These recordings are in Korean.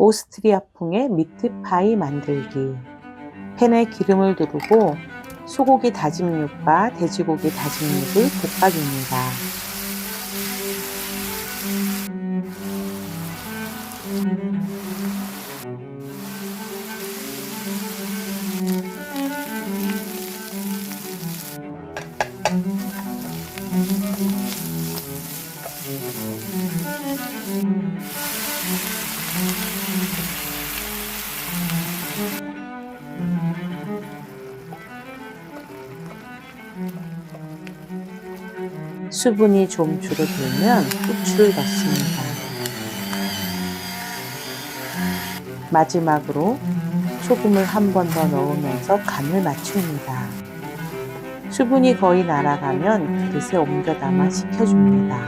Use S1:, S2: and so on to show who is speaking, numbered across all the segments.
S1: 오스트리아풍의 미트파이 만들기. 팬에 기름을 두르고 소고기 다짐육과 돼지고기 다짐육을 볶아줍니다. 수분이 좀 줄어들면 후추를 넣습니다. 마지막으로 소금을 한 번 더 넣으면서 간을 맞춥니다. 수분이 거의 날아가면 그릇에 옮겨 담아 식혀줍니다.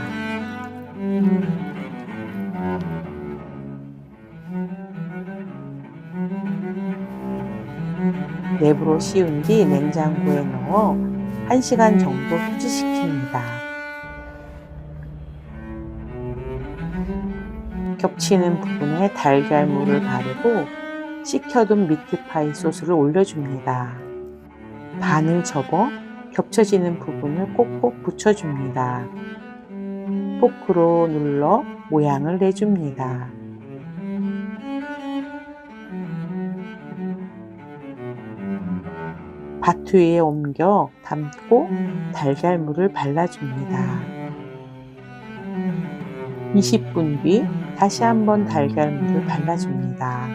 S1: 랩으로 씌운 뒤 냉장고에 넣어 1시간 정도 휴지시킵니다. 겹치는 부분에 달걀물을 바르고 식혀둔 미트파이 소스를 올려줍니다. 반을 접어 겹쳐지는 부분을 꼭꼭 붙여줍니다. 포크로 눌러 모양을 내줍니다. 밭 위에 옮겨 담고 달걀물을 발라줍니다. 20분 뒤 다시 한번 달걀물을 발라줍니다.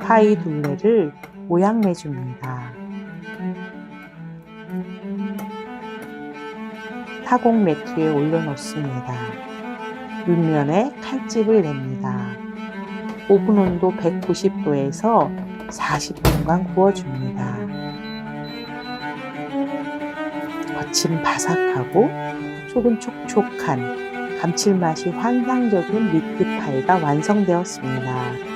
S1: 파이 둘레를 모양 내줍니다. 타공 매트에 올려놓습니다. 윗면에 칼집을 냅니다. 오븐 온도 190도에서 40분간 구워줍니다. 겉은 바삭하고 속은 촉촉한 감칠맛이 환상적인 미트파이가 완성되었습니다.